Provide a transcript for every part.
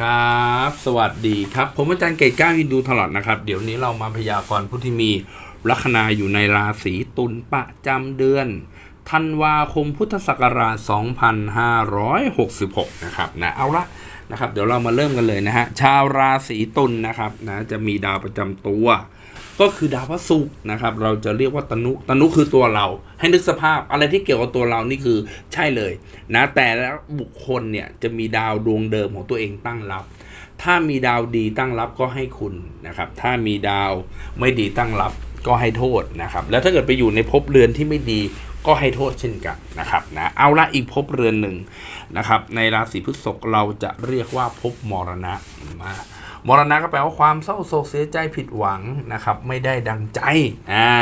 ครับ สวัสดีครับ ผมอาจารย์เกตก้าวินดูตลอดนะครับ เดี๋ยวนี้เรามาพยากรณ์ผู้ที่มีลัคนาอยู่ในราศีตุลประจำเดือนธันวาคมพุทธศักราช 2566 นะครับนะเอาละนะครับ เดี๋ยวเรามาเริ่มกันเลยนะฮะชาวราศีตุลนะครับนะจะมีดาวประจำตัว ก็คือดาวพระศุกร์นะครับ เราจะเรียกว่าตนุตนุคือตัวเรา ให้นึกสภาพอะไรที่เกี่ยวกับตัวเรานี่คือใช่เลยนะแต่ละบุคคลเนี่ยจะมีดาวดวงเดิมของตัวเองตั้งรับ ถ้ามีดาวดีตั้งรับก็ให้คุณนะครับ ถ้ามีดาวไม่ดีตั้งรับก็ให้โทษนะครับ แล้วถ้าเกิดไปอยู่ในภพเรือนที่ไม่ดีก็ให้โทษเช่นกันนะครับนะเอาละอีกภพเรือนหนึ่งนะครับ ในราศีพฤษภเราจะเรียกว่าภพมรณะมา มรณะก็แปลว่าความเศร้าโศกเสียใจผิดหวังนะครับ ไม่ได้ดังใจอ่า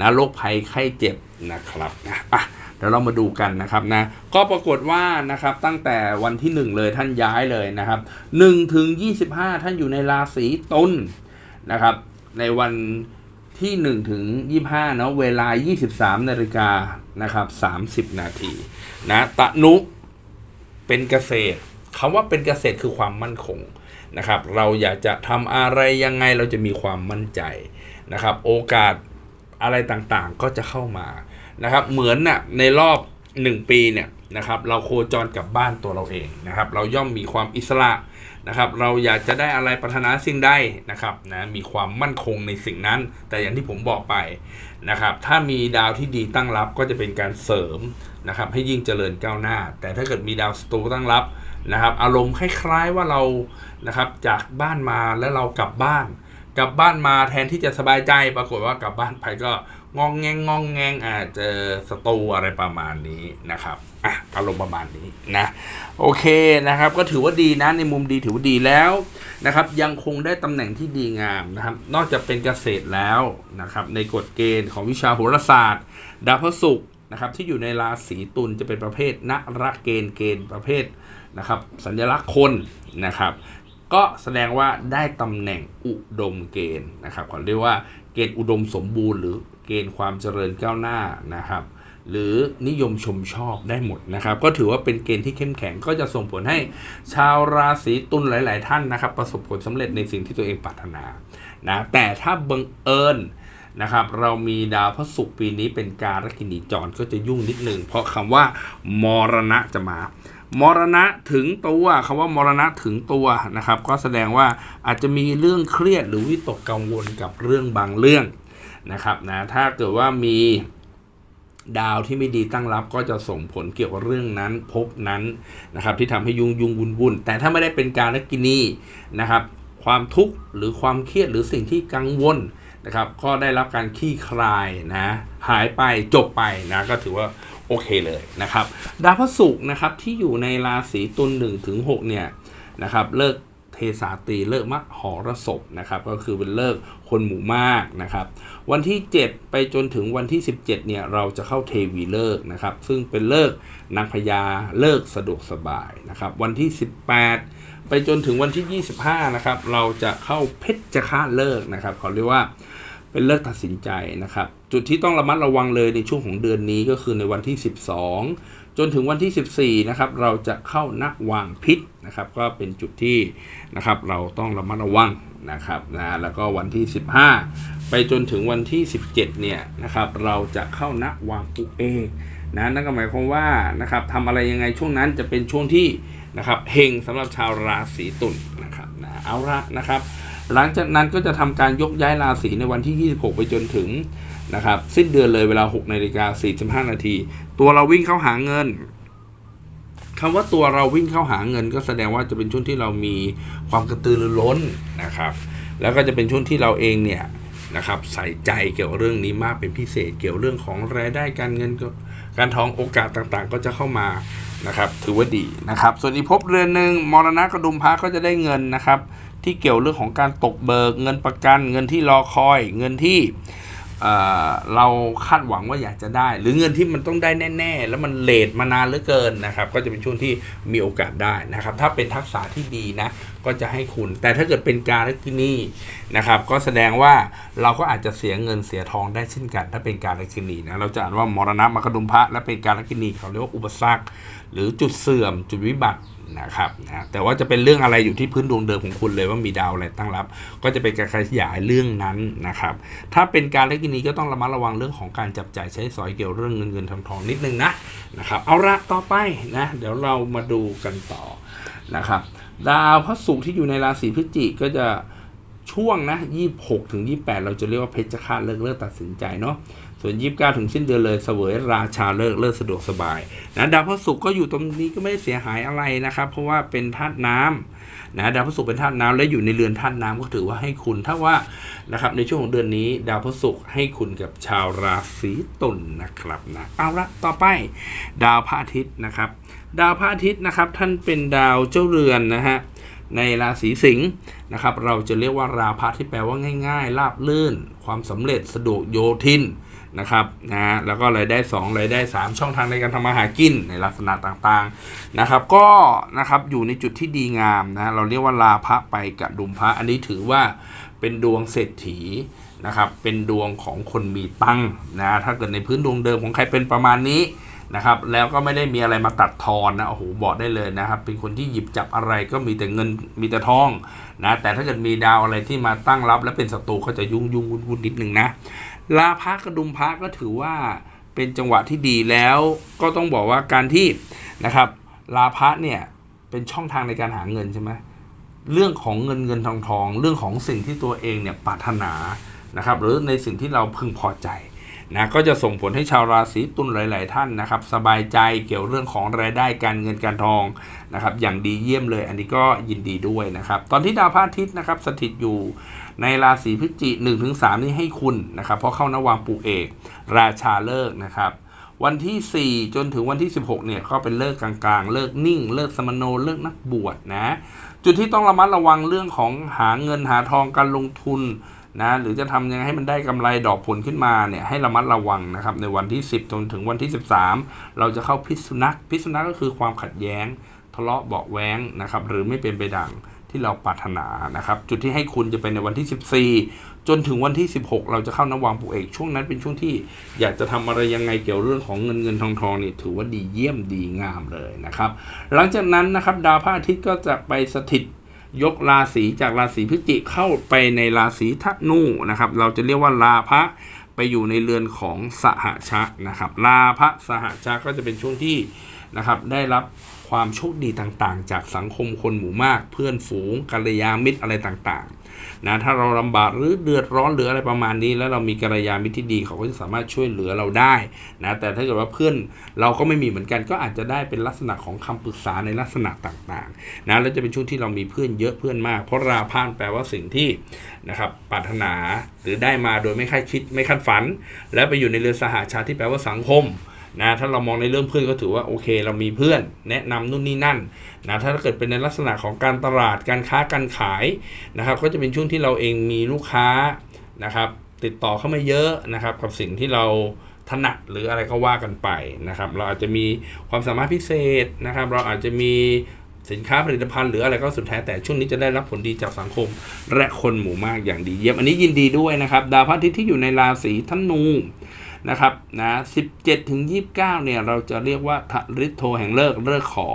นะโรคภัยไข้เจ็บนะครับนะอะเดี๋ยวเรามาดูกันนะครับนะก็ปรากฏว่านะครับตั้งแต่วันที่ 1 เลยท่านย้ายเลยนะครับ1ถึง25 ท่านอยู่ในราศีตุลนะครับ ในวันที่1ถึง25เนาะเวลา 23นาฬิกานะครับ30 นาทีนะตะนุเป็นเกษตรคำว่าเป็นเกษตรคือความมั่นคง นะครับ เราอยากจะทำอะไรยังไงเราจะมีความมั่นใจนะครับ โอกาสอะไรต่างๆก็จะเข้ามานะครับ เหมือนน่ะในรอบ 1 ปีเนี่ยนะครับ เราโคจรกลับบ้านตัวเราเองนะครับ เราย่อมมีความอิสระนะครับ เราอยากจะได้อะไรปรารถนาสิ่งใดนะครับนะมีความมั่นคงในสิ่งนั้น แต่อย่างที่ผมบอกไปนะครับ ถ้ามีดาวที่ดีตั้งรับก็จะเป็นการเสริมนะครับ ให้ยิ่งเจริญก้าวหน้า แต่ถ้าเกิดมีดาวสตูตั้งรับ นะครับอารมณ์คล้ายๆว่าเรานะครับจากบ้านมาแล้วเรากลับบ้าน กลับบ้านมาแทนที่จะสบายใจปรากฏว่ากลับบ้านไปก็งองแงงงองแงงอาจเจอศัตรูอะไรประมาณนี้นะครับอะอารมณ์ประมาณนี้นะโอเคนะครับ ก็ถือว่าดีนะในมุมดีถือว่าดีแล้วนะครับ ยังคงได้ตำแหน่งที่ดีงามนะครับ นอกจากเป็นเกษตรแล้วนะครับ ในกฎเกณฑ์ของวิชาโหราศาสตร์ ดาวพฤหัสนะครับที่อยู่ในราศีตุลจะเป็นประเภทนรเกณฑ์เกณฑ์ประเภท นะครับสัญลักษณ์คนนะครับก็แสดงว่าได้ตำแหน่งอุดมเกณฑ์นะครับเขาเรียกว่าเกณฑ์อุดมสมบูรณ์ หรือเกณฑ์ความเจริญก้าวหน้านะครับหรือนิยมชมชอบได้หมดนะครับ ก็ถือว่าเป็นเกณฑ์ที่เข้มแข็งก็จะส่งผลให้ชาวราศีตุลหลาย ๆ ท่านนะครับ ประสบผลสำเร็จในสิ่งที่ตัวเองปรารถนานะแต่ถ้าบังเอิญนะครับ เรามีดาวพระศุกร์ปีนี้เป็นการกินีจรก็จะยุ่งนิดหนึ่งเพราะคำว่ามรณะจะมา มรณะถึงตัวคำว่ามรณะถึงตัวนะครับ ก็แสดงว่าอาจจะมีเรื่องเครียดหรือวิตกกังวลกับเรื่องบางเรื่องนะครับนะถ้าเกิดว่ามีดาวที่ไม่ดีตั้งรับก็จะส่งผลเกี่ยวกับเรื่องนั้นพบนั้นนะครับ ที่ทำให้ยุ่งยุ่งวุ่นวุ่นแต่ถ้าไม่ได้เป็นการกินีนะครับ ความทุกข์หรือความเครียดหรือสิ่งที่กังวลนะครับ ก็ได้รับการคลี่คลายนะหายไปจบไปนะก็ถือว่า โอเคเลยนะครับ ดาวพระศุกร์นะครับที่อยู่ในราศีตุลหนึ่งถึงหกเนี่ยนะครับเลิกเทสาตีเลิกมหรสพนะครับก็คือเป็นเลิกคนหมู่มากนะครับ วันที่ 7 ไปจนถึงวันที่ 17เนี่ยเราจะเข้าเทวีเลิกนะครับซึ่งเป็นเลิกนางพญาเลิกสะดวกสบายนะครับวันที่ 18 ไปจนถึงวันที่ 25นะครับเราจะเข้าเพชรฆาตเลิกนะครับเขาเรียกว่า เป็นเลิกตัดสินใจนะครับ จุดที่ต้องระมัดระวังเลยในช่วงของเดือนนี้ก็คือในวันที่ 12 จนถึงวันที่ 14นะครับเราจะเข้านักวางพิษนะครับ ก็เป็นจุดที่นะครับเราต้องระมัดระวังนะครับนะแล้วก็วันที่ 15 ไปจนถึงวันที่ 17เนี่ยนะครับเราจะเข้านักวางปุเอนะนั่นก็หมายความว่านะครับทำอะไรยังไงช่วงนั้นจะเป็นช่วงที่นะครับเฮงสำหรับชาวราศีตุลนะครับนะเอาละนะครับ หลังจากนั้นก็จะทำการยกย้ายราศีในวันที่ 26 ไปจนถึงนะครับสิ้นเดือนเลยเวลา6นาฬิกา45นาทีตัวเราวิ่งเข้าหาเงินคำว่าตัวเราวิ่งเข้าหาเงิน ก็แสดงว่าจะเป็นช่วงที่เรามีความกระตือรือร้นนะครับ แล้วก็จะเป็นช่วงที่เราเองเนี่ยนะครับใส่ใจเกี่ยวกับเรื่องนี้มากเป็นพิเศษเกี่ยวเรื่องของรายได้การเงินก็การทองโอกาสต่างๆ ก็จะเข้ามานะครับถือว่าดีนะครับ ส่วนอีกภพเรือนหนึ่งมรณะกระดุมพระก็จะได้เงินนะครับ ที่เกี่ยวเรื่องของการตกเบิก เงินประกัน เงินที่รอคอย เงินที่เเราคาดหวังว่าอยากจะได้ หรือเงินที่มันต้องได้แน่ ๆ แล้วมันเลทมานานเหลือเกินนะครับ ก็จะเป็นช่วงที่มีโอกาสได้นะครับ ถ้าเป็นทักษะที่ดีนะ ก็จะให้คุณ แต่ถ้าเกิดเป็นการลักินีนะครับ ก็แสดงว่าเราก็อาจจะเสียเงินเสียทองได้เช่นกัน ถ้าเป็นการลักินีนะเราจะอ่านว่ามรณะมรดุมพระและเป็นการลักินีเขาเรียกว่าอุปสรรค หรือจุดเสื่อม จุดวิบัติ นะครับนะแต่ว่าจะเป็นเรื่องอะไรอยู่ที่พื้นดวงเดิมของคุณเลยว่ามีดาวอะไรตั้งรับ ก็จะเป็นการขยายเรื่องนั้นนะครับ ถ้าเป็นการเล็กนี้ก็ต้องระมัดระวังเรื่องของการจับจ่ายใช้สอยเกี่ยวเรื่องเงินเงินทองทองนิดนึงนะนะครับ เอาละต่อไปนะเดี๋ยวเรามาดูกันต่อนะครับ ดาวพระศุกร์ที่อยู่ในราศีพฤศจิกก็จะช่วงนะ 26 ถึง 28 เราจะเรียกว่าเพชฌฆาตเลิกเลิกตัดสินใจเนาะ ส่วน 29 ถึงสิ้นเดือนเลยเสวยราชาเลิกเลิกสะดวกสบายนะดาวพระศุกร์ก็อยู่ตรงนี้ก็ไม่ได้เสียหายอะไรนะครับ เพราะว่าเป็นธาตุน้ำนะดาวพระศุกร์เป็นธาตุน้ำและอยู่ในเรือนธาตุน้ำก็ถือว่าให้คุณถ้าว่านะครับในช่วงของเดือนนี้ ดาวพระศุกร์ให้คุณกับชาวราศีตุลนะครับนะเอาละต่อไป ดาวพระอาทิตย์นะครับ ดาวพระอาทิตย์นะครับ ท่านเป็นดาวเจ้าเรือนนะฮะในราศีสิงห์นะครับ เราจะเรียกว่าราพะที่แปลว่าง่าย ๆ ราบลื่น ความสำเร็จสะดวกโยทิน นะครับนะแล้วก็รายได้ 2 รายได้ 3 ช่องทางในการทำมาหากินในลักษณะต่างๆนะครับ ก็นะครับอยู่ในจุดที่ดีงามนะเราเรียกว่าราพระไปกับดุมพระอันนี้ถือว่าเป็นดวงเศรษฐีนะครับเป็นดวงของคนมีตังค์นะถ้าเกิดในพื้นดวงเดิมของใครเป็นประมาณนี้นะครับแล้วก็ไม่ได้มีอะไรมาตัดทอนนะโอ้โหบอกได้เลยนะครับ เป็นคนที่หยิบจับอะไรก็มีแต่เงินมีแต่ทองนะแต่ถ้าเกิดมีดาวอะไรที่มาตั้งรับ และเป็นศัตรูก็จะยุ่งยุ่งวุ่นวุ่นนิดนึงนะ ลาพระกระดุมพระก็ถือว่าเป็นจังหวะที่ดีแล้วก็ต้องบอกว่าการที่นะครับ ลาพระเนี่ยเป็นช่องทางในการหาเงินใช่ไหมเรื่องของเงินเงินทองทอง เรื่องของสิ่งที่ตัวเองเนี่ยปรารถนานะครับ หรือในสิ่งที่เราพึงพอใจ นะก็จะส่งผลให้ชาวราศีตุลหลาย ๆ ท่านนะครับ สบายใจเกี่ยวเรื่องของรายได้การเงินการทองนะครับอย่างดีเยี่ยมเลย อันนี้ก็ยินดีด้วยนะครับ ตอนที่ดาวพระอาทิตย์นะครับสถิตอยู่ในราศีพฤศจิ1นถึงสนี่ให้คุณนะครับ เพราะเข้านวางปูเอก ราชาเลิกนะครับวันที่ 4 จนถึงวันที่ 16 เนี่ยก็เป็นเลิกกลางๆ เลิกนิ่ง เลิกสมโนเลิกนักบวชนะ จุดที่ต้องระมัดระวังเรื่องของหาเงินหาทองการลงทุน นะหรือจะทำยังไงให้มันได้กำไรดอกผลขึ้นมาเนี่ยให้ระมัดระวังนะครับในวันที่ 10 จนถึงวันที่ 13 เราจะเข้าพิษสุนัขพิษสุนัขก็คือความขัดแย้ง ทะเลาะเบาะแว้งนะครับหรือไม่เป็นไปดังที่เราปรารถนานะครับจุดที่ให้คุณจะเป็นในวันที่ 14 จนถึงวันที่ 16 เราจะเข้านวางปูเอกช่วงนั้นเป็นช่วงที่อยากจะทำอะไรยังไงเกี่ยวเรื่องของเงินเงินทองทองนี่ถือว่าดีเยี่ยมดีงามเลยนะครับหลังจากนั้นนะครับดาวพระอาทิตย์ก็จะไปสถิต ยกราศีจากราศีพิจิกเข้าไปในราศีธนูนะครับ เราจะเรียกว่าลาภะไปอยู่ในเรือนของสหชะนะครับ ลาภะสหชะก็จะเป็นช่วงที่นะครับได้รับความโชคดีต่างๆ จากสังคมคนหมู่มาก เพื่อนฝูงกัลยาณมิตรอะไรต่างๆ นะถ้าเราลำบากหรือเดือดร้อนหรืออะไรประมาณนี้ แล้วเรามีกัลยาณมิตรที่ดีเขาก็จะสามารถช่วยเหลือเราได้นะแต่ถ้าเกิดว่าเพื่อนเราก็ไม่มีเหมือนกัน ก็อาจจะได้เป็นลักษณะของคำปรึกษาในลักษณะต่างๆนะแล้วจะเป็นช่วงที่เรามีเพื่อนเยอะเพื่อนมาก เพราะราพานแปลว่าสิ่งที่นะครับปรารถนาหรือได้มาโดยไม่คาดคิดไม่คาดฝัน และไปอยู่ในเรือสหชาติที่แปลว่าสังคม นะถ้าเรามองในเรื่องเพื่อนก็ถือว่าโอเค เรามีเพื่อนแนะนำนู่นนี่นั่นนะถ้าเกิดเป็นในลักษณะของการตลาดการค้าการขายนะครับ ก็จะเป็นช่วงที่เราเองมีลูกค้านะครับ ติดต่อเข้ามาเยอะนะครับ กับสิ่งที่เราถนัดหรืออะไรก็ว่ากันไปนะครับ เราอาจจะมีความสามารถพิเศษนะครับ เราอาจจะมีสินค้าผลิตภัณฑ์หรืออะไรก็สุดแท้แต่ช่วงนี้จะได้รับผลดีจากสังคม และคนหมู่มากอย่างดีเยี่ยมอันนี้ยินดีด้วยนะครับ ดาวพระอาทิตย์ที่อยู่ในราศีธนู นะครับนะ17ถึง29เนี่ยเราจะเรียกว่าทริโทแห่งเลิกเลิกขอ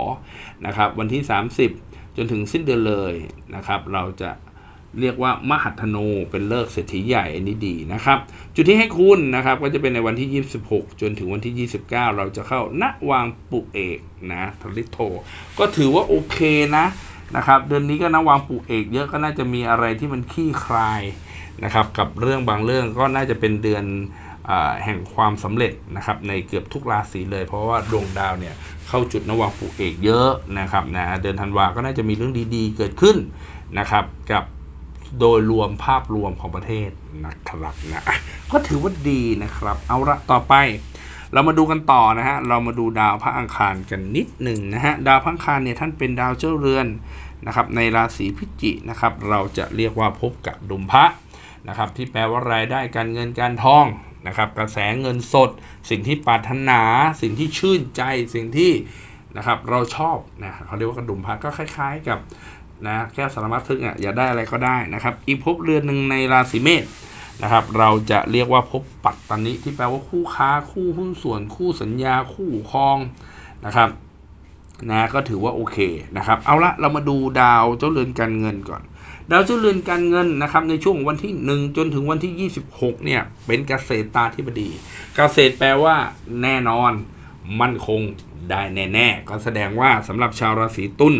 นะครับวันที่ 30 จนถึงสิ้นเดือนเลยนะครับเราจะเรียกว่ามหัทโนเป็นเลิกเศรษฐีใหญ่อันนี้ดีนะครับ จุดที่ให้คุณนะครับก็จะเป็นในวันที่ 26 จนถึงวันที่ 29 เราจะเข้าณวางปุเอกนะทริโท ก็ถือว่าโอเคนะนะครับเดือนนี้ก็นวางปุเอกเยอะก็น่าจะมีอะไรที่มันขี้คลายนะครับกับเรื่องบางเรื่องก็น่าจะเป็นเดือน แห่งความสำเร็จนะครับในเกือบทุกราศีเลย เพราะว่าดวงดาวเนี่ยเข้าจุดนวางปูเอกเยอะนะครับนะเดือนธันวาก็น่าจะมีเรื่องดีๆ เกิดขึ้นนะครับกับโดยรวมภาพรวมของประเทศนะครับนะก็ถือว่าดีนะครับ เอาละต่อไป เรามาดูกันต่อนะฮะเรามาดูดาวพระอังคารกันนิดหนึ่งนะฮะดาวพระอังคารเนี่ยท่านเป็นดาวเจ้าเรือนนะครับในราศีพิจินะครับ เราจะเรียกว่าพบกับดุมพระนะครับที่แปลว่ารายได้การเงินการทอง นะครับกระแสเงินสด สิ่งที่ปรารถนา สิ่งที่ชื่นใจสิ่งที่นะครับเราชอบนะเขาเรียกว่ากระดุมพระก็คล้าย ๆ กับนะแก้วสารพัดทึกอะอย่าได้อะไรก็ได้นะครับ อีกภพเรือนหนึ่งในราศีเมษนะครับ เราจะเรียกว่าภพปัตตานิที่แปลว่าคู่ค้าคู่หุ้นส่วนคู่สัญญาคู่ครองนะครับนะก็ถือว่าโอเคนะครับ เอาละเรามาดูดาวเจ้าเรือนการเงินก่อน ดาวเจ้าเรือนการเงินนะครับในช่วงวันที่ 1 จนถึงวันที่ 26 เนี่ย เป็นเกษตรตาธิบดี เกษตรแปลว่าแน่นอน มั่นคงได้แน่ๆก็แสดงว่าสำหรับชาวราศีตุล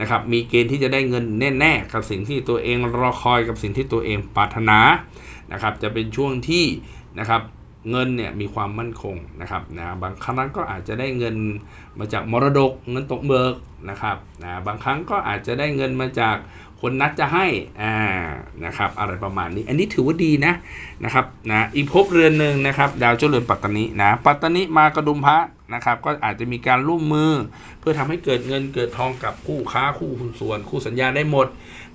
นะครับมีเกณฑ์ที่จะได้เงินแน่ๆกับสิ่งที่ตัวเองรอคอยกับสิ่งที่ตัวเองปรารถนานะครับจะเป็นช่วงที่นะครับเงินเนี่ยมีความมั่นคงนะครับนะบางครั้งก็อาจจะได้เงินมาจากมรดกเงินตกเบิกนะครับนะบางครั้งก็อาจจะได้เงินมาจาก คนนัดจะให้อ่านะครับอะไรประมาณนี้ อันนี้ถือว่าดีนะนะครับนะอีกภพเรือนหนึ่งนะครับ ดาวเจ้าเรือนปัตตานินะปัตตานิมากระดุมพระนะครับ ก็อาจจะมีการร่วมมือ เพื่อทำให้เกิดเงินเกิดทองกับคู่ค้าคู่หุ้นส่วน คู่สัญญาได้หมด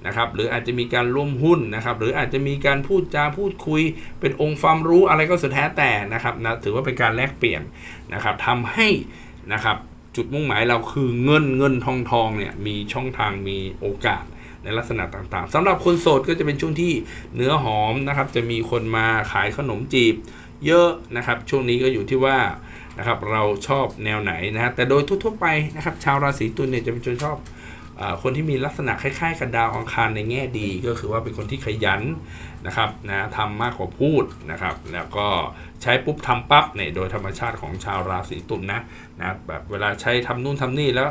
นะครับหรืออาจจะมีการร่วมหุ้นนะครับ หรืออาจจะมีการพูดจาพูดคุย เป็นองค์ความรู้อะไรก็สุดแท้แต่นะครับนะถือว่าเป็นการแลกเปลี่ยนนะครับทำให้นะครับจุดมุ่งหมายเราคือเงินเงินทองทองเนี่ยมีช่องทางมีโอกาส ในลักษณะต่างๆสำหรับคนโสดก็จะเป็นช่วงที่เนื้อหอมนะครับ จะมีคนมาขายขนมจีบ เยอะนะครับ ช่วงนี้ก็อยู่ที่ว่านะครับเราชอบแนวไหนนะฮะแต่โดยทั่วๆไปนะครับ ชาวราศีตุลเนี่ยจะเป็นคนชอบอคนที่มีลักษณะคล้ายๆกับดาวอังคารในแง่ดี ก็คือว่าเป็นคนที่ขยันนะครับนะทำมากกว่าพูดนะครับ แล้วก็ใช้ปุ๊บทำปั๊บเนี่ยโดยธรรมชาติของชาวราศีตุลนะนะแบบเวลาใช้ทำนู่นทำนี่แล้ว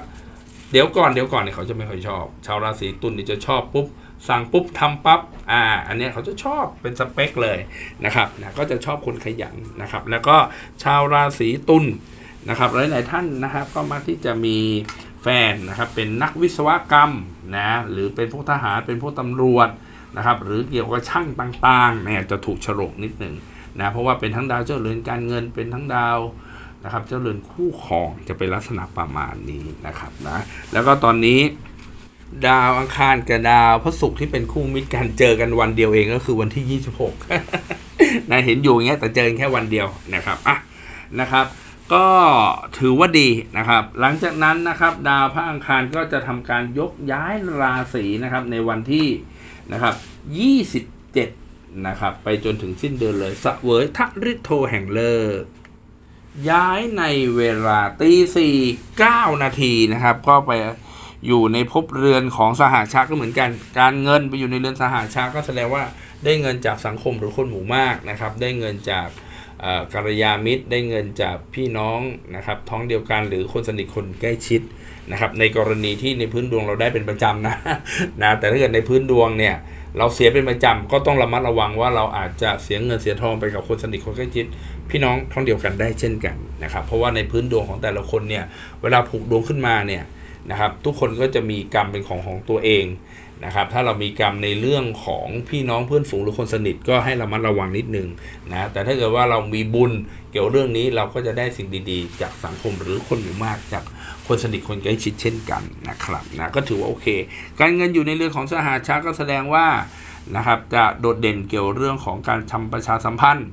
เดี๋ยวก่อนเดี๋ยวก่อนเนี่ยเขาจะไม่ค่อยชอบ ชาวราศีตุลเนี่ยจะชอบปุ๊บสั่งปุ๊บทำปั๊บอ่า อันเนี้ยเขาจะชอบเป็นสเปคเลยนะครับนะก็จะชอบคนขยันนะครับ แล้วก็ชาวราศีตุลนะครับหลาย ๆ ท่านนะครับก็มักที่จะมีแฟนนะครับเป็นนักวิศวกรรมนะหรือเป็นพวกทหารเป็นพวกตำรวจนะครับหรือเกี่ยวกับช่างต่างๆเนี่ยจะถูกฉลกนิดหนึ่งนะเพราะว่าเป็นทั้งดาวเจ้าเรือนการเงินเป็นทั้งดาว นะครับ เจ้าเรือนคู่ครองจะเป็นลักษณะประมาณนี้นะครับนะแล้วก็ตอนนี้ดาวอังคารกับดาวพระศุกร์ที่เป็นคู่มิตรกันเจอกันวันเดียวเองก็คือวันที่ 26นะเห็นอยู่อย่างเงี้ยแต่เจอกันแค่วันเดียวนะครับอะนะครับ ก็ถือว่าดีนะครับ หลังจากนั้นนะครับ ดาวพระอังคารก็จะทำการยกย้ายราศีนะครับ ในวันที่นะครับ 27นะครับ ไปจนถึงสิ้นเดือนเลยสเวยทริโทแห่งเลิก ย้ายในเวลาตีสี่เก้านาทีนะครับ ก็ไปอยู่ในภพเรือนของสหาชาติก็เหมือนกัน การเงินไปอยู่ในเรือนสหาชาติก็แสดงว่าได้เงินจากสังคมหรือคนหมู่มากนะครับ ได้เงินจากกัลยาณมิตรได้เงินจากพี่น้องนะครับท้องเดียวกันหรือคนสนิทคนใกล้ชิดนะครับ ในกรณีที่ในพื้นดวงเราได้เป็นประจำนะนะแต่ถ้าเกิดในพื้นดวงเนี่ยเราเสียเป็นประจำก็ต้องระมัดระวังว่าเราอาจจะเสียเงินเสียทองไปกับคนสนิทคนใกล้ชิด พี่น้องท้องเดียวกันได้เช่นกันนะครับ เพราะว่าในพื้นดวงของแต่ละคนเนี่ยเวลาผูกดวงขึ้นมาเนี่ยนะครับ ทุกคนก็จะมีกรรมเป็นของของตัวเองนะครับ ถ้าเรามีกรรมในเรื่องของพี่น้องเพื่อนฝูงหรือคนสนิทก็ให้ระมัดระวังนิดนึงนะแต่ถ้าเกิดว่าเรามีบุญเกี่ยวเรื่องนี้เราก็จะได้สิ่งดีๆ จากสังคมหรือคนหมู่มากจากคนสนิทคนใกล้ชิดเช่นกันนะครับนะก็ถือว่าโอเค การเงินอยู่ในเรื่องของสหาชาติก็แสดงว่านะครับจะโดดเด่นเกี่ยวเรื่องของการทำประชาสัมพันธ์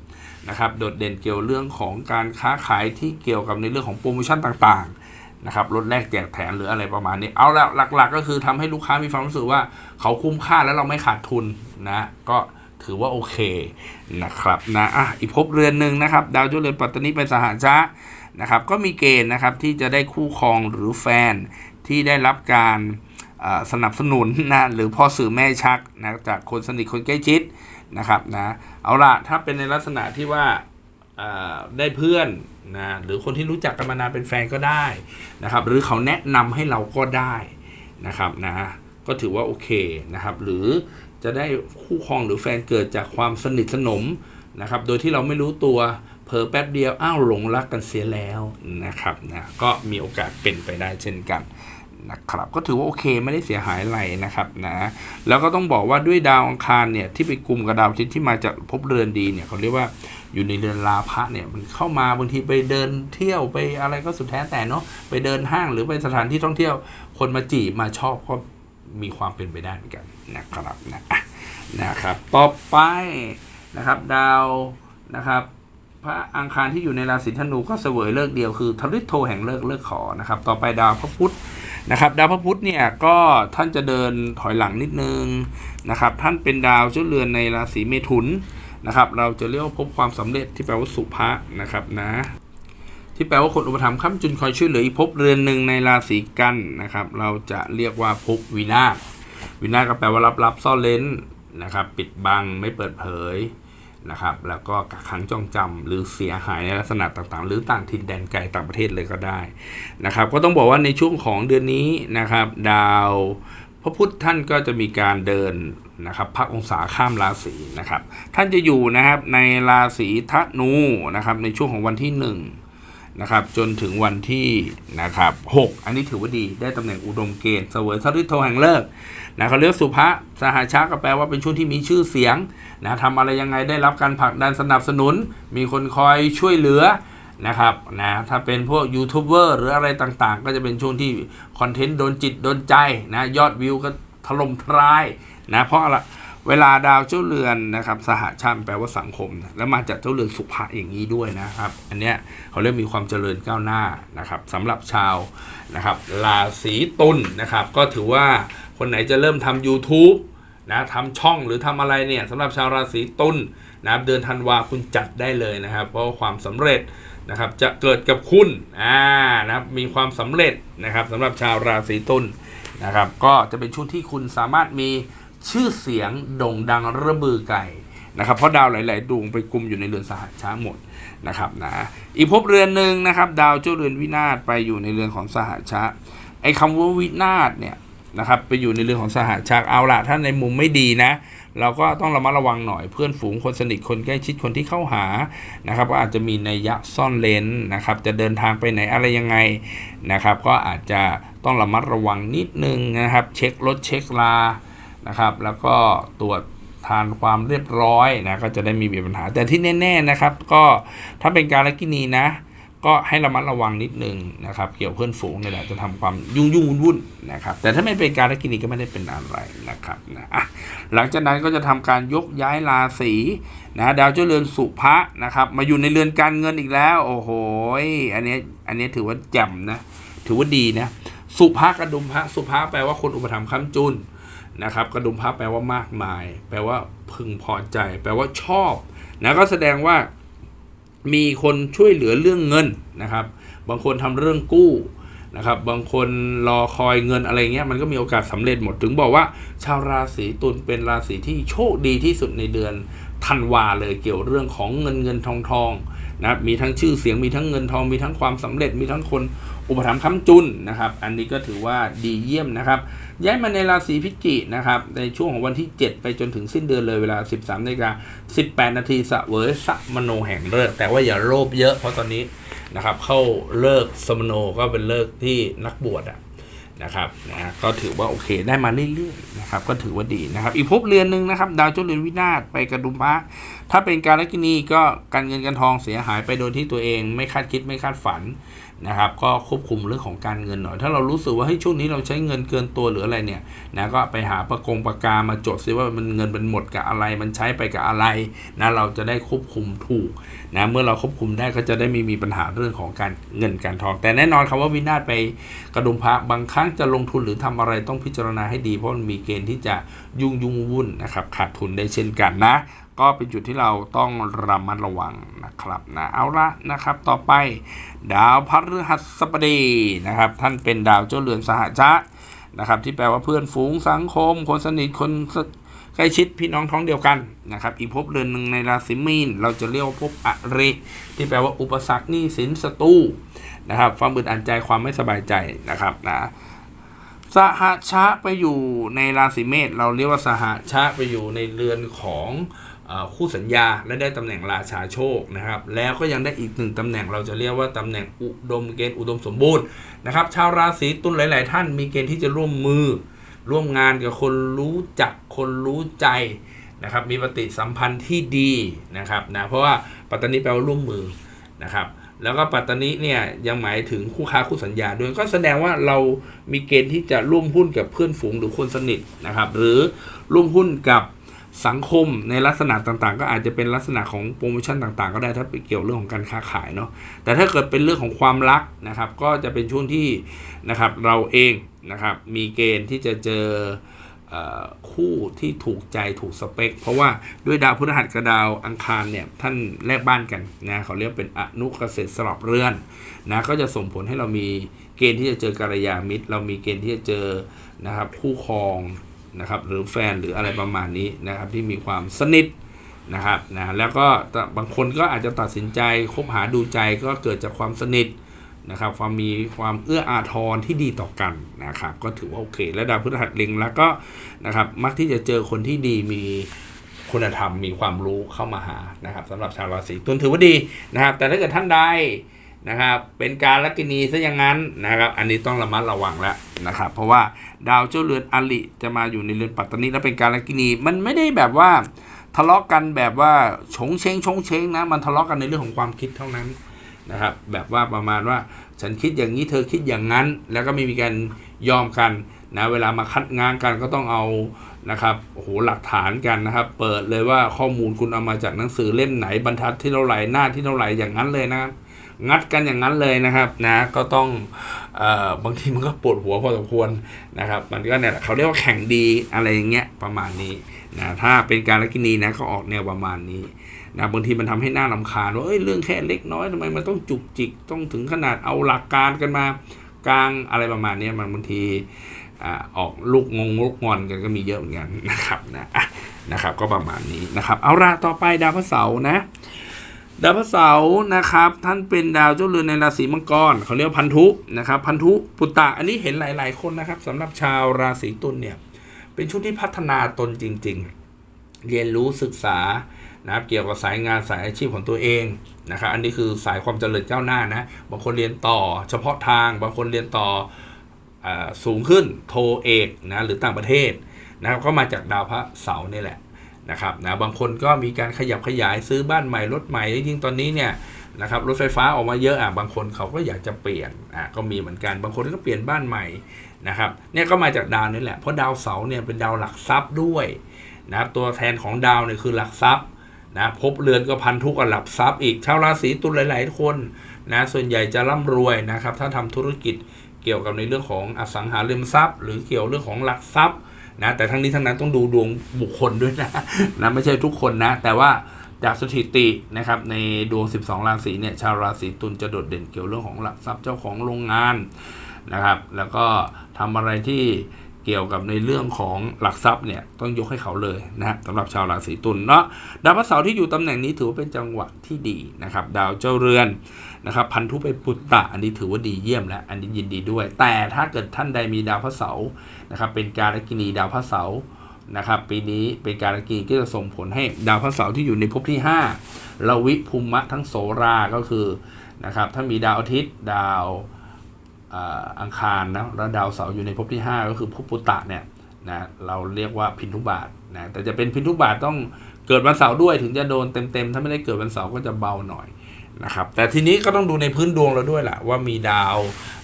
นะครับโดดเด่นเกี่ยวเรื่องของการค้าขายที่เกี่ยวกับในเรื่องของโปรโมชั่นต่างๆนะครับลดแลกแจกแถมหรืออะไรประมาณนี้ เอาละหลักๆ ก็คือทำให้ลูกค้ามีความรู้สึกว่าเขาคุ้มค่าแล้วเราไม่ขาดทุนนะก็ถือว่าโอเคนะครับนะอะอีกภพเรือนหนึ่งนะครับ ดาวจ้าเรือนปัตตานีเป็นสหชานะครับก็มีเกณฑ์นะครับที่จะได้คู่ครองหรือแฟนที่ได้รับการ สนับสนุนนะหรือพ่อสื่อแม่ชักนะจากคนสนิทคนใกล้ชิดนะครับนะเอาละถ้าเป็นในลักษณะที่ว่าได้เพื่อนนะหรือคนที่รู้จักกันมานานเป็นแฟนก็ได้นะครับ หรือเขาแนะนำให้เราก็ได้นะครับนะก็ถือว่าโอเคนะครับ หรือจะได้คู่ครองหรือแฟนเกิดจากความสนิทสนมนะครับ โดยที่เราไม่รู้ตัวเผลอแป๊บเดียวอ้าวหลงรักกันเสียแล้วนะครับนะก็มีโอกาสเป็นไปได้เช่นกัน นะครับก็ถือว่าโอเคไม่ได้เสียหายอะไรนะครับนะแล้วก็ต้องบอกว่าด้วยดาวอังคารเนี่ยที่ไปกลุ่มกับดาวอาทิตย์ที่มาจากภพเรือนดีเนี่ยเขาเรียกว่าอยู่ในเรือนลาภะเนี่ยมันเข้ามาบางทีไปเดินเที่ยวไปอะไรก็สุดแท้แต่เนาะไปเดินห้างหรือไปสถานที่ท่องเที่ยว คนมาจีบมาชอบก็มีความเป็นไปได้เหมือนกันนะครับนะนะครับต่อไปนะครับดาวนะครับพระอังคารที่อยู่ในราศีธนูก็เสวยเลิกเดียวคือทริโทแห่งเลิกเลิกขอนะครับ ต่อไปดาวพระพุธ นะครับดาวพระพุธเนี่ยก็ท่านจะเดินถอยหลังนิดนึงนะครับท่านเป็นดาวเจ้าเรือนในราศีเมถุนนะครับเราจะเรียกว่าพบความสำเร็จที่แปลว่าสุภะนะครับนะที่แปลว่าคนอุปถัมภ์ค้ำจุนคอยช่วยเหลืออีกภพเรือนหนึ่งในราศีกันนะครับ เราจะเรียกว่าภพวินาศวินาศก็แปลว่าลับๆซ่อนเล้นนะครับ ปิดบังไม่เปิดเผย นะครับ แล้วก็กักขังจ้องจำหรือเสียหายในลักษณะต่างๆ หรือต่างถิ่นแดนไกลต่างประเทศเลยก็ได้นะครับ ก็ต้องบอกว่าในช่วงของเดือนนี้นะครับ ดาวพระพุทธท่านก็จะมีการเดินนะครับพักองศาข้ามราศีนะครับ ท่านจะอยู่นะครับในราศีธนูนะครับ ในช่วงของวันที่หนึ่งนะครับจนถึงวันที่นะครับ6อันนี้ถือว่าดีได้ตำแหน่งอุดมเกณฑ์เสวยสฤทธิ์โทแห่งเลิก นะเขาเรียกสุภะสหชาก็แปลว่าเป็นช่วงที่มีชื่อเสียงนะทำอะไรยังไงได้รับการผลักดันสนับสนุน มีคนคอยช่วยเหลือนะครับนะถ้าเป็นพวกยูทูบเบอร์หรืออะไรต่างๆ ก็จะเป็นช่วงที่คอนเทนต์โดนจิตโดนใจนะยอดวิวก็ถล่มทลายนะเพราะอะไรเวลาดาวเจ้าเรือนนะครับสหชาติแปลว่าสังคมนะแล้วมาจากเจ้าเรือนสุภะอย่างนี้ด้วยนะครับ อันเนี้ยเขาเรียกมีความเจริญก้าวหน้านะครับสำหรับชาวนะครับราศีตุลนะครับ ก็ถือว่า คนไหนจะเริ่มทำ YouTube นะทำช่องหรือทำอะไรเนี่ยสำหรับชาวราศีตุลนะครับเดือนธันวาคุณจัดได้เลยนะครับ เพราะความสำเร็จนะครับจะเกิดกับคุณอ่านะครับมีความสำเร็จนะครับสำหรับชาวราศีตุลนะครับก็จะเป็นช่วงที่คุณสามารถมีชื่อเสียงโด่งดังระบือไก่นะครับเพราะดาวหลาย ๆ ดวงไปกลุ่มอยู่ในเรือนสหัช้าหมดนะครับนะอีกภพเรือนหนึ่งนะครับ ดาวเจ้าเรือนวินาศไปอยู่ในเรือนของสหัชาไอ้คำว่าวินาศเนี่ย นะครับไปอยู่ในเรื่อนของสหชาเอาละถ้าในมุมไม่ดีนะ เราก็ต้องระมัดระวังหน่อยเพื่อนฝูงคนสนิทคนใกล้ชิดคนที่เข้าหานะครับก็อาจจะมีนัยยะซ่อนเลนนะครับ จะเดินทางไปไหนอะไรยังไงนะครับ ก็อาจจะต้องระมัดระวังนิดนึงนะครับ เช็ครถเช็คลานะครับ แล้วก็ตรวจทานความเรียบร้อยนะก็จะได้มีปัญหา แต่ที่แน่ ๆนะครับ ก็ถ้าเป็นการละกินีนะ ก็ให้ระมัดระวังนิดนึงนะครับ เกี่ยวเพื่อนฝูงนี่แหละจะทำความยุ่งยุ่งวุ่นวุ่นนะครับ แต่ถ้าไม่เป็นการละกินีก็ไม่ได้เป็นอะไรนะครับนะหลังจากนั้นก็จะทำการยกย้ายราศีนะดาวเจ้าเรือนสุภะนะครับ มาอยู่ในเรือนการเงินอีกแล้ว โอ้โหอันนี้อันนี้ถือว่าแจ่มนะถือว่าดีนะสุภะกระดุมพระสุภะแปลว่าคนอุปถัมภ์ค้ำจุนนะครับกระดุมพระแปลว่ามากมาย แปลว่าพึงพอใจ แปลว่าชอบนะก็แสดงว่า มีคนช่วยเหลือเรื่องเงินนะครับ บางคนทำเรื่องกู้นะครับ บางคนรอคอยเงินอะไรเงี้ยมันก็มีโอกาสสำเร็จหมดถึงบอกว่า ชาวราศีตุลเป็นราศีที่โชคดีที่สุดในเดือนธันวาเลยเกี่ยวเรื่องของเงินเงินทองทองนะครับมีทั้งชื่อเสียงมีทั้งเงินทองมีทั้งความสำเร็จมีทั้งคน อุปถัมภ์ค้ำจุนนะครับ อันนี้ก็ถือว่าดีเยี่ยมนะครับ ย้ายมาในราศีพิจิกนะครับ ในช่วงของวันที่ 7 ไปจนถึงสิ้นเดือนเลยเวลา 13นาฬิกา18 นาทีสะเวยสะมโนแห่งเลิก แต่ว่าอย่าโลภเยอะเพราะตอนนี้นะครับ เข้าเลิกสมโนก็เป็นเลิกที่นักบวชอะนะครับนะก็ถือว่าโอเคได้มาเรื่อยๆนะครับก็ถือว่าดีนะครับ อีกภพเรือนหนึ่งนะครับ ดาวเจ้าเรือนวินาศไปกระดุมพระถ้าเป็นการลักินีก็การเงินการทองเสียหายไปโดยที่ตัวเองไม่คาดคิดไม่คาดฝัน นะครับก็ควบคุมเรื่องของการเงินหน่อย ถ้าเรารู้สึกว่าเฮ้ยช่วงนี้เราใช้เงินเกินตัวหรืออะไรเนี่ยนะก็ไปหาประกงประกามาจดซิว่ามันเงินมันหมดกับอะไร มันใช้ไปกับอะไรนะเราจะได้ควบคุมถูกนะเมื่อเราควบคุมได้ก็จะได้ไม่มีปัญหาเรื่องของการเงินการทอง แต่แน่นอนคำว่าวินาศไปกระดุมพระบางครั้งจะลงทุนหรือทำอะไรต้องพิจารณาให้ดี เพราะมันมีเกณฑ์ที่จะยุ่งยุ่งวุ่นนะครับขาดทุนได้เช่นกันนะ ก็เป็นจุดที่เราต้องระมัดระวังนะครับนะเอาละนะครับต่อไป ดาวพฤหัสบดีนะครับ ท่านเป็นดาวเจ้าเรือนสหชะนะครับ ที่แปลว่าเพื่อนฝูงสังคม คนสนิทคนใกล้ชิดพี่น้องท้องเดียวกันนะครับอีกภพเรือนหนึ่งในราศีมีน เราจะเรียกว่าภพอริที่แปลว่าอุปสรรคหนี้สินศัตรูนะครับความอึดอัดใจความไม่สบายใจนะครับนะ สหชะไปอยู่ในราศีเมษเราเรียกว่าสหชะไปอยู่ในเรือนของคู่สัญญาและได้ตำแหน่งราชาโชคนะครับ แล้วก็ยังได้อีกหนึ่งตำแหน่งเราจะเรียกว่าตำแหน่งอุดมเกณฑ์อุดมสมบูรณ์นะครับ ชาวราศีตุลหลาย ๆ ท่านมีเกณฑ์ที่จะร่วมมือ ร่วมงานกับคนรู้จักคนรู้ใจนะครับ มีปฏิสัมพันธ์ที่ดีนะครับนะเพราะว่าปัตตานีแปลว่าร่วมมือนะครับ แล้วก็ปัตตานีเนี่ยยังหมายถึงคู่ค้าคู่สัญญาด้วยก็แสดงว่าเรามีเกณฑ์ที่จะร่วมหุ้นกับเพื่อนฝูงหรือคนสนิทนะครับ หรือร่วมหุ้นกับสังคมในลักษณะต่างๆ ก็อาจจะเป็นลักษณะของโปรโมชั่นต่างๆ ก็ได้ถ้าไปเกี่ยวเรื่องของการค้าขายเนาะแต่ถ้าเกิดเป็นเรื่องของความรักนะครับ ก็จะเป็นช่วงที่นะครับเราเองนะครับมีเกณฑ์ที่จะเจอเอ่อ คู่ที่ถูกใจถูกสเปค เพราะว่าด้วยดาวพฤหัสกับดาวอังคารเนี่ยท่านแลกบ้านกันนะเขาเรียกเป็นอนุเกษตรสลับเรือนนะก็จะส่งผลให้เรามีเกณฑ์ที่จะเจอกัลยาณมิตร เรามีเกณฑ์ที่จะเจอนะครับคู่ครองนะครับหรือแฟนหรืออะไรประมาณนี้นะครับที่มีความสนิทนะครับนะแล้วก็บางคนก็อาจจะตัดสินใจคบหาดูใจก็เกิดจากความสนิท นะครับความมีความเอื้ออาทรที่ดีต่อกันนะครับก็ถือว่าโอเค และดาวพฤหัสเล็งแล้วก็นะครับมักที่จะเจอคนที่ดีมีคุณธรรมมีความรู้เข้ามาหานะครับสำหรับชาวราศีตุลถือว่าดีนะครับ แต่ถ้าเกิดท่านใดนะครับเป็นการลักินีซะอย่างนั้นนะครับ อันนี้ต้องระมัดระวังแล้วนะครับ เพราะว่าดาวเจ้าเรือนอลิจะมาอยู่ในเรือนปัตตานีแล้วเป็นการลักินีมันไม่ได้แบบว่าทะเลาะกันแบบว่าชงเชงชงเชงนะมันทะเลาะกันในเรื่องของความคิดเท่านั้น นะครับแบบว่าประมาณว่าฉันคิดอย่างนี้เธอคิดอย่างนั้น แล้วก็ไม่มีการยอมกันนะเวลามาคัดงานกันก็ต้องเอานะครับโอ้โหหลักฐานกันนะครับ เปิดเลยว่าข้อมูลคุณเอามาจากหนังสือเล่มไหนบรรทัดที่เท่าไหร่หน้าที่เท่าไหร่อย่างนั้นเลยนะครับงัดกันอย่างนั้นเลยนะครับนะก็ต้องอบางทีมันก็ปวดหัวพอสมควรนะครับ มันก็เนี่ยเขาเรียกว่าแข่งดีอะไรอย่างเงี้ยประมาณนี้นะถ้าเป็นการลักินีนะก็ออกแนวประมาณนี้ นะบางทีมันทำให้หน้าลำคาญว่าเอ้ยเรื่องแค่เล็กน้อยทำไมมันต้องจุกจิกต้องถึงขนาดเอาหลักการกันมากลางอะไรประมาณนี้มันบางทีออกลูกงงลูกงอนกันก็มีเยอะเหมือนกันนะครับนะนะครับ ก็ประมาณนี้นะครับ เอาละต่อไปดาวพระเสาร์นะ ดาวพระเสาร์นะครับ ท่านเป็นดาวเจ้าเรือนในราศีมังกรเขาเรียกพันธุนะครับ พันธุปุตตะอันนี้เห็นหลาย ๆ คนนะครับสำหรับชาวราศีตุลเนี่ยเป็นช่วงที่พัฒนาตนจริง ๆ เรียนรู้ศึกษา นะครับเกี่ยวกับสายงานสายอาชีพของตัวเองนะครับอันนี้คือสายความเจริญก้าวหน้านะบางคนเรียนต่อ เฉพาะทางบางคนเรียนต่ออสูงขึ้นโทเอกนะหรือต่างประเทศนะครับก็มาจากดาวพระเสาร์นี่แหละนะครับนะบางคนก็มีการขยับขยายซื้อบ้านใหม่รถใหม่ยิ่งตอนนี้เนี่ยนะครับรถไฟฟ้าออกมาเยอะอะบางคนเขาก็อยากจะเปลี่ยนอะก็มีเหมือนกันบางคนก็เปลี่ยนบ้านใหม่นะครับเนี่ยก็มาจากดาวนี่แหละเพราะดาวเสาร์เนี่ยเป็นดาวหลักทรัพย์ด้วยนะครับตัวแทนของดาวเนี่ยคือหลักทรัพย์ นะพบเรือนก็พันธุกับหลับทรัพย์อีกชาวราศีตุลหลาย ๆ คนนะส่วนใหญ่จะร่ำรวยนะครับ ถ้าทำธุรกิจเกี่ยวกับในเรื่องของอสังหาริมทรัพย์ หรือเกี่ยวเรื่องของหลักทรัพย์นะแต่ทั้งนี้ทั้งนั้นต้องดูดวงบุคคลด้วยนะนะไม่ใช่ทุกคนนะ แต่ว่าจากสถิตินะครับในดวง 12 ราศีเนี่ยชาวราศีตุลจะโดดเด่นเกี่ยวเรื่องของหลักทรัพย์เจ้าของโรงงานนะครับ แล้วก็ทำอะไรที่ เกี่ยวกับในเรื่องของหลักทรัพย์เนี่ยต้องยกให้เขาเลยนะสำหรับชาวราศีตุลเนาะดาวพระเสาร์ที่อยู่ตำแหน่งนี้ถือว่าเป็นจังหวะที่ดีนะครับดาวเจ้าเรือนนะครับพันธุไปปุตตะอันนี้ถือว่าดีเยี่ยมแล้วอันนี้ยินดีด้วย แต่ถ้าเกิดท่านใดมีดาวพระเสาร์นะครับเป็นการกินีดาวพระเสาร์นะครับปีนี้เป็นการกินีก็จะส่งผลให้ดาวพระเสาร์ที่อยู่ในภพที่5เราวิภูมะทั้งโสราก็คือนะครับถ้ามีดาวอาทิตย์ดาว อังคารนะแล้วดาวเสาร์อยู่ในภพที่ 5 ก็คือภพปุตตะเนี่ยนะเราเรียกว่าพินทุบาทนะแต่จะเป็นพินทุบาทต้องเกิดวันเสาร์ด้วยถึงจะโดนเต็มๆ ถ้าไม่ได้เกิดวันเสาร์ก็จะเบาหน่อยนะครับแต่ทีนี้ก็ต้องดูในพื้นดวงเราด้วยแหละว่ามีดาว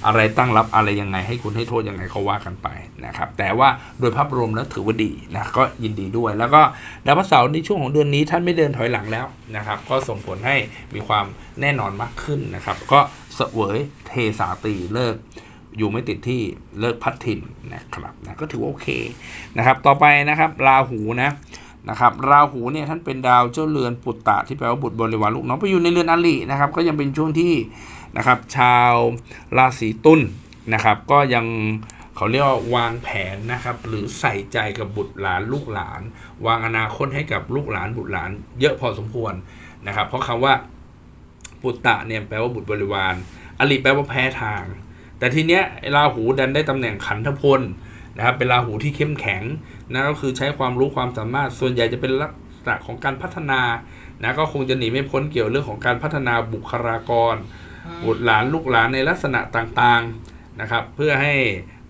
อะไรตั้งรับอะไรยังไงให้คุณให้โทษยังไงเขาว่ากันไปนะครับ แต่ว่าโดยภาพรวมแล้วถือว่าดีนะก็ยินดีด้วย แล้วก็ดาวพระเสาร์ในช่วงของเดือนนี้ท่านไม่เดินถอยหลังแล้วนะครับ ก็ส่งผลให้มีความแน่นอนมากขึ้นนะครับ ก็ เสวยเทสาตีเลิก อยู่ไม่ติดที่เลิกพัดถิ่นนะครับนะก็ถือว่าโอเคนะครับ ต่อไปนะครับราหูนะนะครับราหูเนี่ยท่านเป็นดาวเจ้าเรือนปุตตะที่แปลว่าบุตรบริวารลูกน้องไปอยู่ในเรือนอลินะครับ ก็ยังเป็นช่วงที่นะครับ ชาวราศีตุลนะครับ ก็ยังเขาเรียกว่าวางแผนนะครับ หรือใส่ใจกับบุตรหลานลูกหลาน วางอนาคตให้กับลูกหลานบุตรหลาน เยอะพอสมควรนะครับ เพราะคำว่า ปุตตะเนี่ยแปลว่าบุตรบริวารอลิแปลว่าแพ้ทาง แต่ทีเนี้ยไอ้ราหูดันได้ตำแหน่งขันธพลนะครับเป็นราหูที่เข้มแข็งนะก็คือใช้ความรู้ความสามารถส่วนใหญ่จะเป็นลักษณะของการพัฒนานะก็คงจะหนีไม่พ้นเกี่ยวเรื่องของการพัฒนาบุคลากรบุตรหลานลูกหลานในลักษณะต่างๆนะครับ เพื่อให้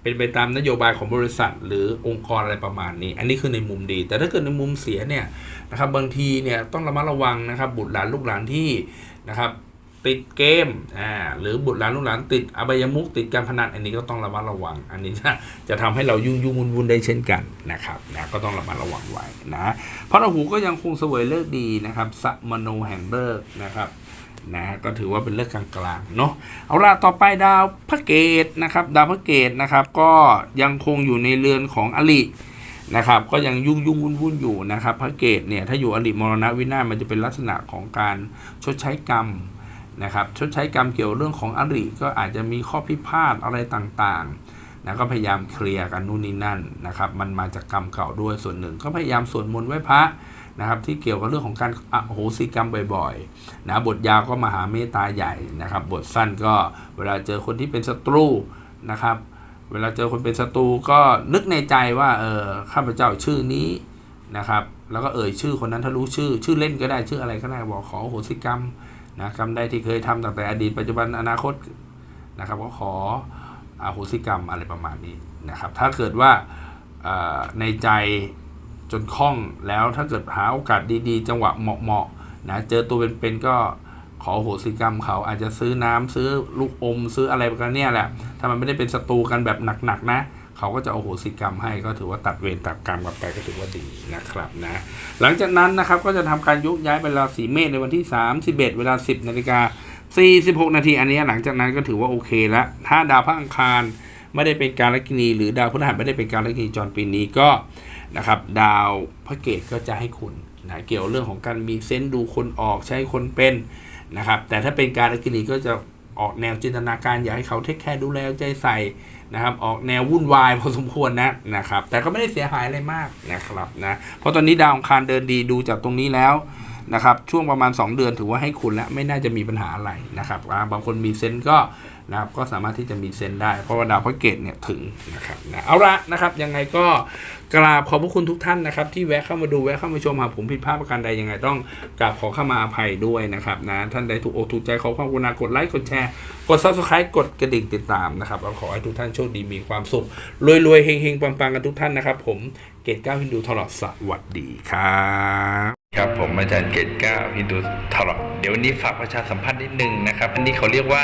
เป็นไปตามนโยบายของบริษัท หรือองค์กรอะไรประมาณนี้ อันนี้คือในมุมดี แต่ถ้าเกิดในมุมเสียเนี่ยนะครับบางทีเนี่ยต้องระมัดระวังนะครับบุตรหลานลูกหลานที่นะครับติดเกมอ่าหรือบุตรหลานลูกหลานติดอบายมุกติดการพนันอันนี้ก็ต้องระมัดระวัง อันนี้จะจะทำให้เรายุ่งยุ่งวุ่นวุ่นได้เช่นกันนะครับนะก็ต้องระมัดระวังไว้นะพระราหูก็ยังคงเสวยเลิกดีนะครับสัมโนแห่งเลิกนะครับ นะก็ถือว่าเป็นเลิกษ์กลางๆเนาะเอาล่ะต่อไปดาวพระเกตนะครับ ดาวพระเกตนะครับ ก็ยังคงอยู่ในเรือนของอลินะครับ ก็ยังยุ่งยุ่งวุ่นวุ่นอยู่นะครับ พระเกตเนี่ยถ้าอยู่อริมรณะวินาศมันจะเป็นลักษณะของการชดใช้กรรมนะครับ ชดใช้กรรมเกี่ยวเรื่องของอริก็อาจจะมีข้อพิพาทอะไรต่างๆนะก็พยายามเคลียร์กันนู่นนี่นั่นนะครับ มันมาจากกรรมเก่าด้วยส่วนหนึ่ง ก็พยายามสวดมนต์ไหว้พระ นะครับที่เกี่ยวกับเรื่องของการอโหสิกรรมบ่อยๆนะบทยาวก็มหาเมตตาใหญ่นะครับ บทสั้นก็เวลาเจอคนที่เป็นศัตรูนะครับ เวลาเจอคนเป็นศัตรูก็นึกในใจว่าเออข้าพเจ้าชื่อนี้นะครับ แล้วก็เอ่ยชื่อคนนั้นถ้ารู้ชื่อ ชื่อเล่นก็ได้ชื่ออะไรก็ได้บอกขออโหสิกรรมนะกรรมใดที่เคยทำตั้งแต่อดีตปัจจุบันอนาคตนะครับก็ขออโหสิกรรมอะไรประมาณนี้นะครับ ถ้าเกิดว่าในใจ จนคล่องแล้วถ้าเกิดหาโอกาสดีๆ จังหวะเหมาะๆนะเจอตัวเป็นๆก็ขอโหสิกรรมเขาอาจจะซื้อน้ำซื้อลูกอมซื้ออะไรกันเนี่ยแหละ ถ้ามันไม่ได้เป็นศัตรูกันแบบหนักๆนะเขาก็จะโอโหสิกรรมให้ก็ถือว่าตัดเวรตัดกรรมกันไปก็ถือว่าดีนะครับนะหลังจากนั้นนะครับก็จะทำการยุกย้ายไปราศีเมษในวันที่ 31 เวลา 10นาฬิกา46 นาทีอันนี้หลังจากนั้นก็ถือว่าโอเคแล้วถ้าดาวพระอังคาร ไม่ได้เป็นการลักนีหรือดาวพฤหัสไม่ได้เป็นการลักนีจรปีนี้ก็นะครับดาวพระเกตก็จะให้คุณนะเกี่ยวเรื่องของการมีเซนส์ดูคนออกใช้คนเป็นนะครับแต่ถ้าเป็นการลักนีก็จะออกแนวจินตนาการอยากให้เขาเทคแคร์ดูแลใจใส่นะครับออกแนววุ่นวายพอสมควรนะนะครับแต่ก็ไม่ได้เสียหายอะไรมากนะครับนะเพราะตอนนี้ดาวองคารเดินดีดูจากตรงนี้แล้วนะครับช่วงประมาณ 2 เดือนถือว่าให้คุณแล้วไม่น่าจะมีปัญหาอะไรนะครับบางคนมีเซนก็ นะครับก็สามารถที่จะมีเซนได้ เพราะว่าดาวพระเกตเนี่ยถึงนะครับนะเอาละนะครับ ยังไงก็กราบขอบพระคุณทุกท่านนะครับ ที่แวะเข้ามาดูแวะเข้ามาชมหากผมผิดพลาดประการใดยังไงต้องกราบขอเข้ามาอภัยด้วยนะครับนะท่านใดถูกอกถูกใจขอความกรุณากดไลค์กดแชร์กด subscribe กดกระดิ่งติดตามนะครับเราขอให้ทุกท่านโชคดีมีความสุขรวยๆเฮงๆปังๆกันทุกท่านนะครับ ผมเกตก้าฮินดูทลอดสวัสดีครับครับผมอาจารย์เกตก้าฮินดูทลอดเดี๋ยววันนี้ฝากประชาสัมพันธ์นิดนึงนะครับ อันนี้เขาเรียกว่า